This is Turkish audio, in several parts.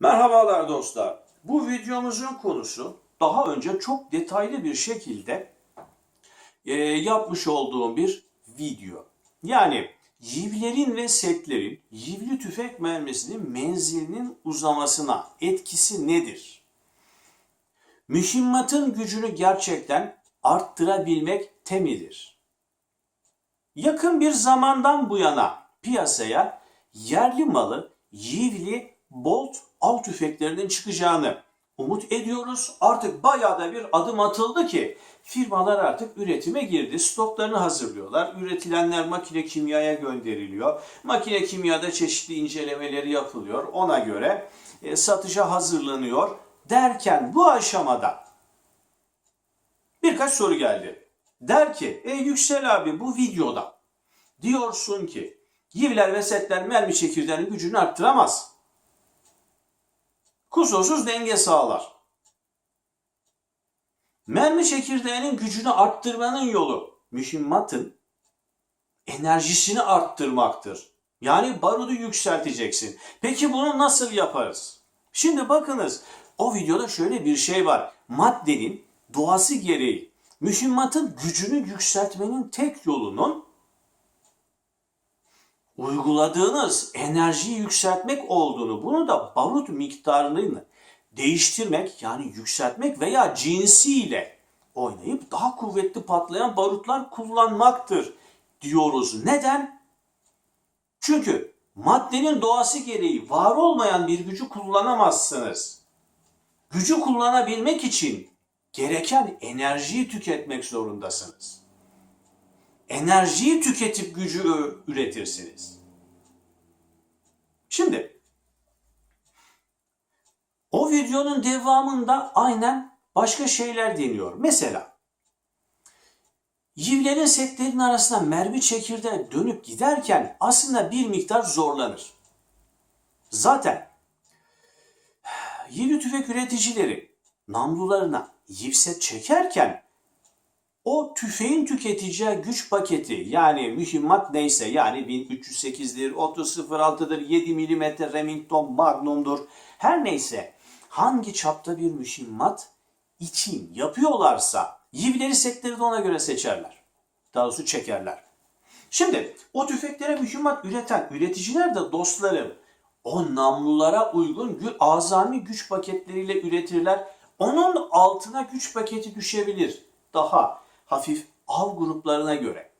Merhabalar dostlar. Bu videomuzun konusu daha önce çok detaylı bir şekilde e, yapmış olduğum bir video. Yani yivlerin ve setlerin yivli tüfek mermisinin menzilinin uzamasına etkisi nedir? Mühimmatın gücünü gerçekten arttırabilmek temidir. Yakın bir zamandan bu yana piyasaya yerli malı yivli Bolt av tüfeklerinin çıkacağını umut ediyoruz. Artık bayağı da bir adım atıldı ki firmalar artık üretime girdi. Stoklarını hazırlıyorlar. Üretilenler makine kimyaya gönderiliyor. Makine kimyada çeşitli incelemeleri yapılıyor. Ona göre e, satışa hazırlanıyor. Derken bu aşamada birkaç soru geldi. Der ki, e Yüksel abi bu videoda diyorsun ki Yivler ve setler mermi çekirdeğinin gücünü arttıramaz. Kusursuz denge sağlar. Mermi çekirdeğinin gücünü arttırmanın yolu mühimmatın enerjisini arttırmaktır. Yani barudu yükselteceksin. Peki bunu nasıl yaparız? Şimdi bakınız o videoda şöyle bir şey var. Maddenin doğası gereği mühimmatın gücünü yükseltmenin tek yolunun uyguladığınız enerjiyi yükseltmek olduğunu, bunu da barut miktarını değiştirmek yani yükseltmek veya cinsiyle oynayıp daha kuvvetli patlayan barutlar kullanmaktır diyoruz. Neden? Çünkü maddenin doğası gereği var olmayan bir gücü kullanamazsınız. Gücü kullanabilmek için gereken enerjiyi tüketmek zorundasınız enerjiyi tüketip gücü üretirsiniz. Şimdi o videonun devamında aynen başka şeyler deniyor. Mesela yivlerin setlerin arasında mermi çekirdeği dönüp giderken aslında bir miktar zorlanır. Zaten yivli tüfek üreticileri namlularına yivset çekerken o tüfeğin tüketeceği güç paketi yani mühimmat neyse yani 1308'dir, 3006'dır, 7 mm Remington Magnum'dur her neyse hangi çapta bir mühimmat için yapıyorlarsa yivleri setleri de ona göre seçerler. Daha doğrusu çekerler. Şimdi o tüfeklere mühimmat üreten üreticiler de dostlarım o namlulara uygun azami güç paketleriyle üretirler. Onun altına güç paketi düşebilir. Daha hafif av gruplarına göre.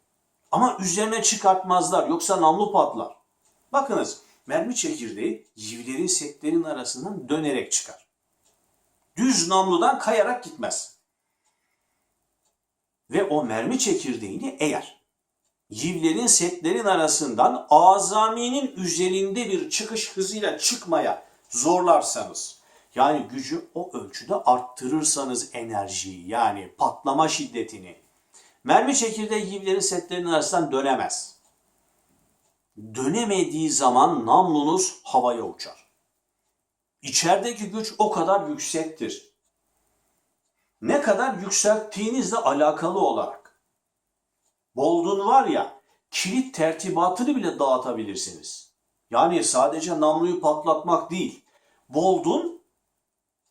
Ama üzerine çıkartmazlar yoksa namlu patlar. Bakınız mermi çekirdeği yivlerin setlerin arasından dönerek çıkar. Düz namludan kayarak gitmez. Ve o mermi çekirdeğini eğer yivlerin setlerin arasından azaminin üzerinde bir çıkış hızıyla çıkmaya zorlarsanız yani gücü o ölçüde arttırırsanız enerjiyi yani patlama şiddetini mermi çekirdeği yivlerin setlerinin arasından dönemez. Dönemediği zaman namlunuz havaya uçar. İçerideki güç o kadar yüksektir. Ne kadar yükselttiğinizle alakalı olarak. Boldun var ya kilit tertibatını bile dağıtabilirsiniz. Yani sadece namluyu patlatmak değil. Boldun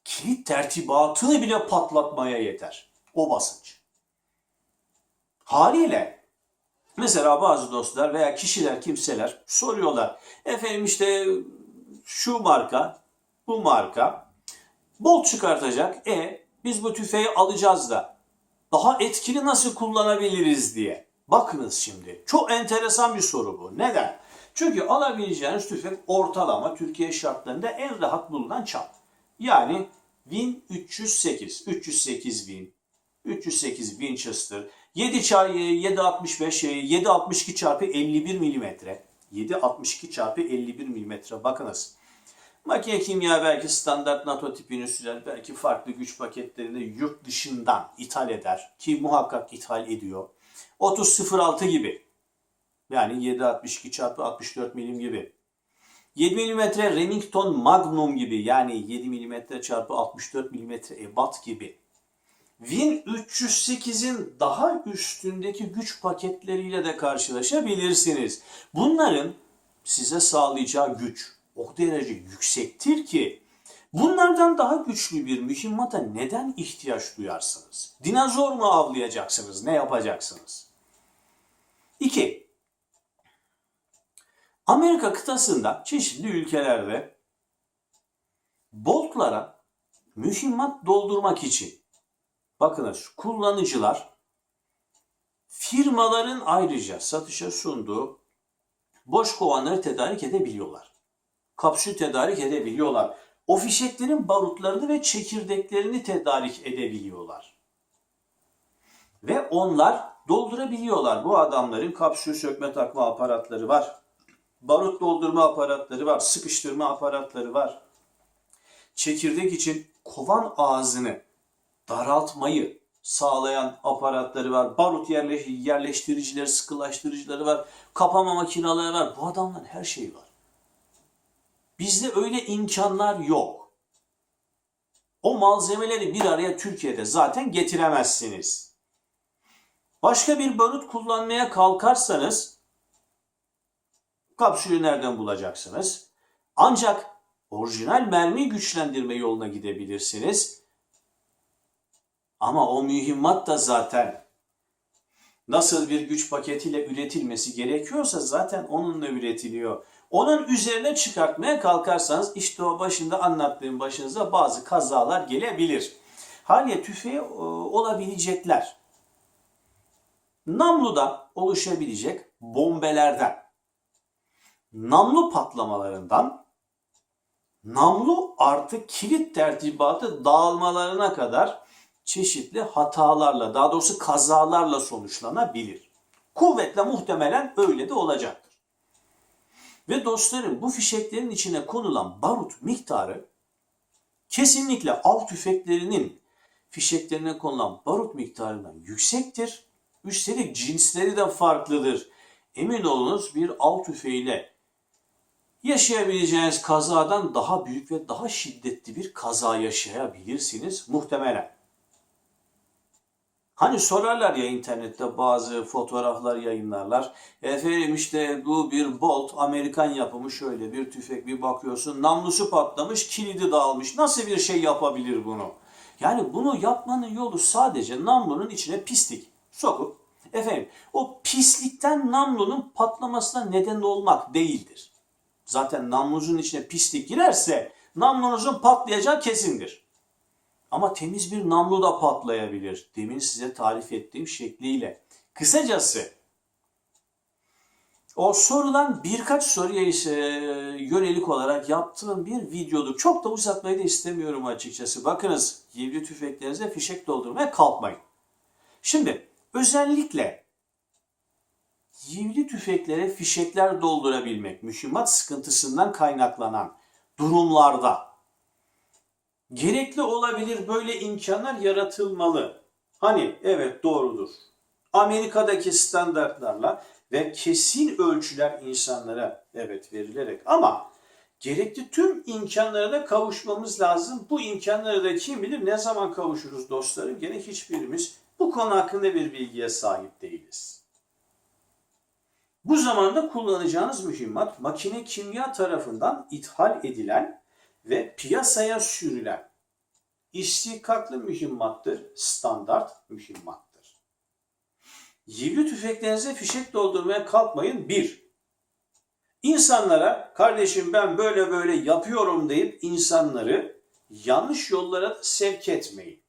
kilit tertibatını bile patlatmaya yeter. O basınç. Haliyle mesela bazı dostlar veya kişiler, kimseler soruyorlar. Efendim işte şu marka, bu marka bolt çıkartacak. E biz bu tüfeği alacağız da daha etkili nasıl kullanabiliriz diye. Bakınız şimdi. Çok enteresan bir soru bu. Neden? Çünkü alabileceğiniz tüfek ortalama Türkiye şartlarında en rahat bulunan çap. Yani Win 308, 308 Win, 308 Winchester, 7 çarpı 765, 762 çarpı 51 milimetre, 762 çarpı 51 milimetre bakınız. Makine kimya belki standart NATO tipini sürer, belki farklı güç paketlerini yurt dışından ithal eder ki muhakkak ithal ediyor. 3006 gibi yani 762 çarpı 64 milim gibi. 7 mm Remington Magnum gibi yani 7 mm çarpı 64 mm ebat gibi. Win 308'in daha üstündeki güç paketleriyle de karşılaşabilirsiniz. Bunların size sağlayacağı güç o derece yüksektir ki Bunlardan daha güçlü bir mühimmata neden ihtiyaç duyarsınız? Dinozor mu avlayacaksınız? Ne yapacaksınız? 2. Amerika kıtasında çeşitli ülkelerde boltlara mühimmat doldurmak için bakınız kullanıcılar firmaların ayrıca satışa sunduğu boş kovanları tedarik edebiliyorlar. Kapsül tedarik edebiliyorlar. O barutlarını ve çekirdeklerini tedarik edebiliyorlar. Ve onlar doldurabiliyorlar. Bu adamların kapsül sökme takma aparatları var. Barut doldurma aparatları var. Sıkıştırma aparatları var. Çekirdek için kovan ağzını daraltmayı sağlayan aparatları var. Barut yerleş yerleştiricileri, sıkılaştırıcıları var. Kapama makineleri var. Bu adamların her şeyi var. Bizde öyle imkanlar yok. O malzemeleri bir araya Türkiye'de zaten getiremezsiniz. Başka bir barut kullanmaya kalkarsanız kapsülü nereden bulacaksınız? Ancak orijinal mermi güçlendirme yoluna gidebilirsiniz. Ama o mühimmat da zaten nasıl bir güç paketiyle üretilmesi gerekiyorsa zaten onunla üretiliyor. Onun üzerine çıkartmaya kalkarsanız işte o başında anlattığım başınıza bazı kazalar gelebilir. Haliye tüfeği e, olabilecekler. Namluda oluşabilecek bombelerden, namlu patlamalarından, namlu artı kilit tertibatı dağılmalarına kadar çeşitli hatalarla, daha doğrusu kazalarla sonuçlanabilir. Kuvvetle muhtemelen öyle de olacaktır. Ve dostlarım bu fişeklerin içine konulan barut miktarı kesinlikle av tüfeklerinin fişeklerine konulan barut miktarından yüksektir. Üstelik cinsleri de farklıdır. Emin olunuz bir av tüfeğiyle yaşayabileceğiniz kazadan daha büyük ve daha şiddetli bir kaza yaşayabilirsiniz muhtemelen. Hani sorarlar ya internette bazı fotoğraflar yayınlarlar. Efendim işte bu bir Bolt Amerikan yapımı şöyle bir tüfek bir bakıyorsun namlusu patlamış kilidi dağılmış. Nasıl bir şey yapabilir bunu? Yani bunu yapmanın yolu sadece namlunun içine pislik sokup efendim o pislikten namlunun patlamasına neden olmak değildir. Zaten namlunuzun içine pislik girerse namlunuzun patlayacağı kesindir. Ama temiz bir namlu da patlayabilir. Demin size tarif ettiğim şekliyle. Kısacası o sorulan birkaç soruya ise yönelik olarak yaptığım bir videodur. Çok da uzatmayı da istemiyorum açıkçası. Bakınız yivli tüfeklerinize fişek doldurmaya kalkmayın. Şimdi özellikle yivli tüfeklere fişekler doldurabilmek, mühimmat sıkıntısından kaynaklanan durumlarda gerekli olabilir böyle imkanlar yaratılmalı. Hani evet doğrudur. Amerika'daki standartlarla ve kesin ölçüler insanlara evet verilerek ama gerekli tüm imkanlara da kavuşmamız lazım. Bu imkanlara da kim bilir ne zaman kavuşuruz dostlarım? Gene hiçbirimiz bu konu hakkında bir bilgiye sahip değiliz. Bu zamanda kullanacağınız mühimmat makine kimya tarafından ithal edilen ve piyasaya sürülen istihkaklı mühimmattır, standart mühimmattır. Yivli tüfeklerinize fişek doldurmaya kalkmayın. Bir, insanlara kardeşim ben böyle böyle yapıyorum deyip insanları yanlış yollara sevk etmeyin.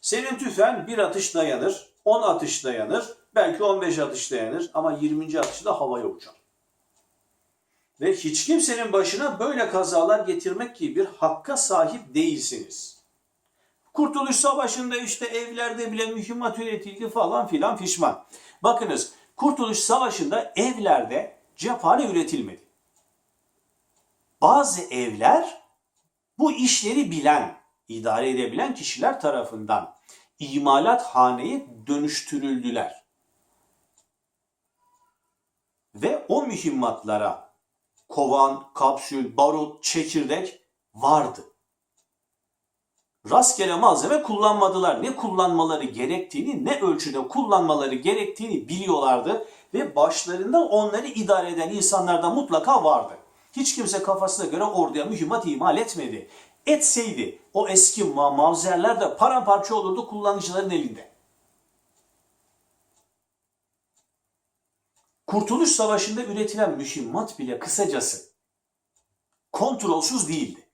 Senin tüfen bir atış dayanır, 10 atış dayanır, belki 15 atış dayanır ama 20. atışta havaya uçar. Ve hiç kimsenin başına böyle kazalar getirmek gibi bir hakka sahip değilsiniz. Kurtuluş Savaşı'nda işte evlerde bile mühimmat üretildi falan filan fişman. Bakınız Kurtuluş Savaşı'nda evlerde cephane üretilmedi. Bazı evler bu işleri bilen, idare edebilen kişiler tarafından imalat haneye dönüştürüldüler. Ve o mühimmatlara kovan, kapsül, barut, çekirdek vardı. Rastgele malzeme kullanmadılar. Ne kullanmaları gerektiğini, ne ölçüde kullanmaları gerektiğini biliyorlardı ve başlarında onları idare eden insanlar da mutlaka vardı. Hiç kimse kafasına göre orduya mühimmat imal etmedi. Etseydi o eski ma- mavzerler de paramparça olurdu kullanıcıların elinde. Kurtuluş Savaşı'nda üretilen mühimmat bile kısacası kontrolsüz değildi.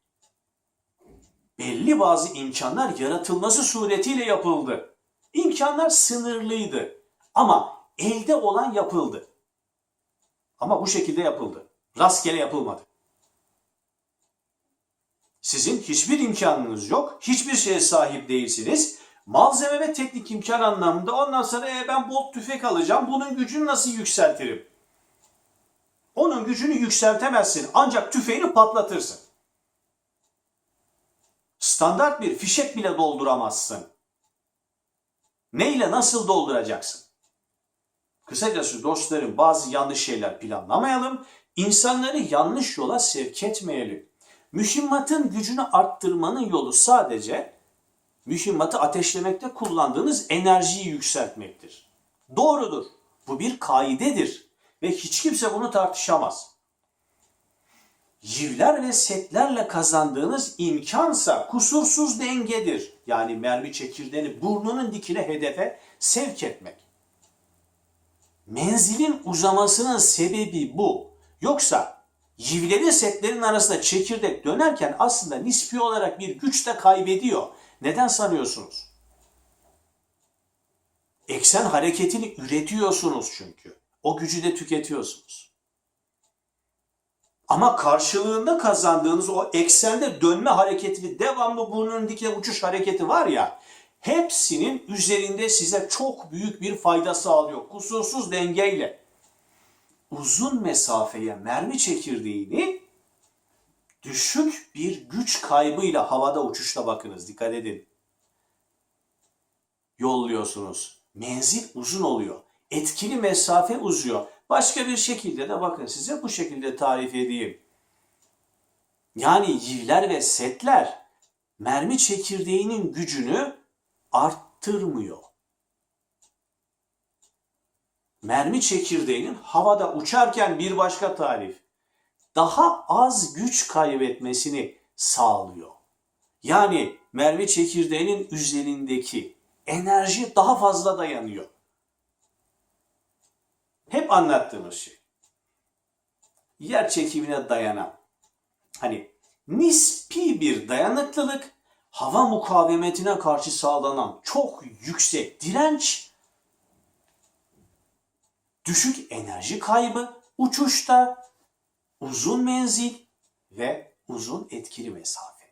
Belli bazı imkanlar yaratılması suretiyle yapıldı. İmkanlar sınırlıydı ama elde olan yapıldı. Ama bu şekilde yapıldı. Rastgele yapılmadı. Sizin hiçbir imkanınız yok, hiçbir şeye sahip değilsiniz. Malzeme ve teknik imkan anlamında ondan sonra "E, ben bolt tüfek alacağım, bunun gücünü nasıl yükseltirim? Onun gücünü yükseltemezsin ancak tüfeğini patlatırsın. Standart bir fişek bile dolduramazsın. Neyle nasıl dolduracaksın? Kısacası dostlarım bazı yanlış şeyler planlamayalım, insanları yanlış yola sevk etmeyelim. Mühimmatın gücünü arttırmanın yolu sadece mühimmatı ateşlemekte kullandığınız enerjiyi yükseltmektir. Doğrudur. Bu bir kaidedir ve hiç kimse bunu tartışamaz. Yivler ve setlerle kazandığınız imkansa kusursuz dengedir. Yani mermi çekirdeğini burnunun dikine hedefe sevk etmek. Menzilin uzamasının sebebi bu. Yoksa yivlerin setlerin arasında çekirdek dönerken aslında nispi olarak bir güç de kaybediyor. Neden sanıyorsunuz? Eksen hareketini üretiyorsunuz çünkü. O gücü de tüketiyorsunuz. Ama karşılığında kazandığınız o eksende dönme hareketi, devamlı burnunun dikine uçuş hareketi var ya, hepsinin üzerinde size çok büyük bir fayda sağlıyor. Kusursuz dengeyle. Uzun mesafeye mermi çekirdeğini düşük bir güç kaybıyla havada uçuşta bakınız. Dikkat edin. Yolluyorsunuz. Menzil uzun oluyor. Etkili mesafe uzuyor. Başka bir şekilde de bakın size bu şekilde tarif edeyim. Yani yivler ve setler mermi çekirdeğinin gücünü arttırmıyor. Mermi çekirdeğinin havada uçarken bir başka tarif daha az güç kaybetmesini sağlıyor. Yani mermi çekirdeğinin üzerindeki enerji daha fazla dayanıyor. Hep anlattığımız şey. Yer çekimine dayanan, hani nispi bir dayanıklılık, hava mukavemetine karşı sağlanan çok yüksek direnç, düşük enerji kaybı, uçuşta uzun menzil ve uzun etkili mesafe.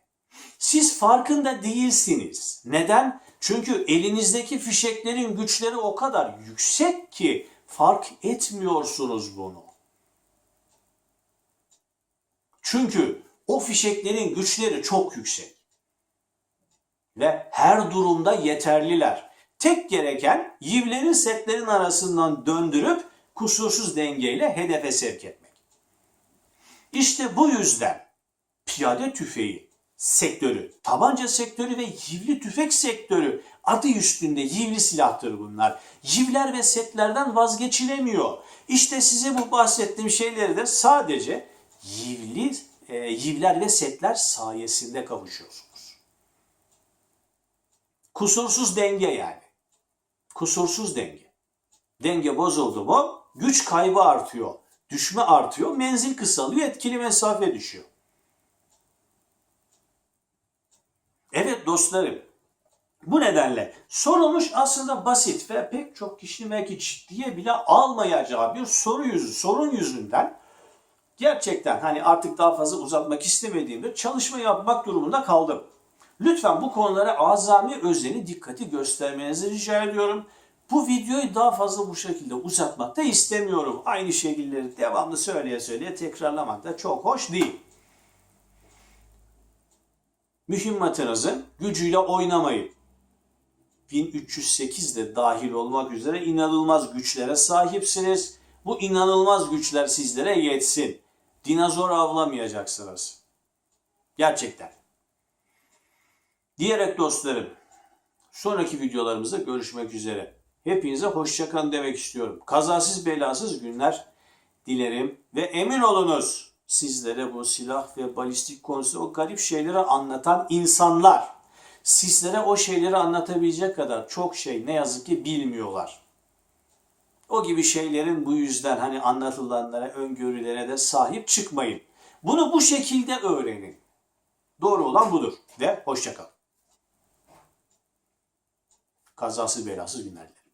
Siz farkında değilsiniz. Neden? Çünkü elinizdeki fişeklerin güçleri o kadar yüksek ki fark etmiyorsunuz bunu. Çünkü o fişeklerin güçleri çok yüksek. Ve her durumda yeterliler. Tek gereken yivlerin setlerin arasından döndürüp kusursuz dengeyle hedefe sevk etmek. İşte bu yüzden piyade tüfeği sektörü, tabanca sektörü ve yivli tüfek sektörü adı üstünde yivli silahtır bunlar. Yivler ve setlerden vazgeçilemiyor. İşte size bu bahsettiğim şeyleri de sadece yivli e, yivler ve setler sayesinde kavuşuyorsunuz. Kusursuz denge yani. Kusursuz denge. Denge bozuldu mu güç kaybı artıyor. Düşme artıyor, menzil kısalıyor, etkili mesafe düşüyor. Evet dostlarım, bu nedenle sorulmuş aslında basit ve pek çok kişinin belki ciddiye bile almayacağı bir soru yüzü, sorun yüzünden gerçekten hani artık daha fazla uzatmak istemediğimde çalışma yapmak durumunda kaldım. Lütfen bu konulara azami özeni dikkati göstermenizi rica ediyorum. Bu videoyu daha fazla bu şekilde uzatmak da istemiyorum. Aynı şekilleri devamlı söyleye söyleye tekrarlamak da çok hoş değil. Mühimmatınızın gücüyle oynamayın. 1308 de dahil olmak üzere inanılmaz güçlere sahipsiniz. Bu inanılmaz güçler sizlere yetsin. Dinozor avlamayacaksınız. Gerçekten. Diyerek dostlarım, sonraki videolarımızda görüşmek üzere. Hepinize hoşçakalın demek istiyorum. Kazasız belasız günler dilerim ve emin olunuz sizlere bu silah ve balistik konusunda o garip şeyleri anlatan insanlar. Sizlere o şeyleri anlatabilecek kadar çok şey ne yazık ki bilmiyorlar. O gibi şeylerin bu yüzden hani anlatılanlara, öngörülere de sahip çıkmayın. Bunu bu şekilde öğrenin. Doğru olan budur ve hoşçakalın. Kazasız belasız günler dilerim.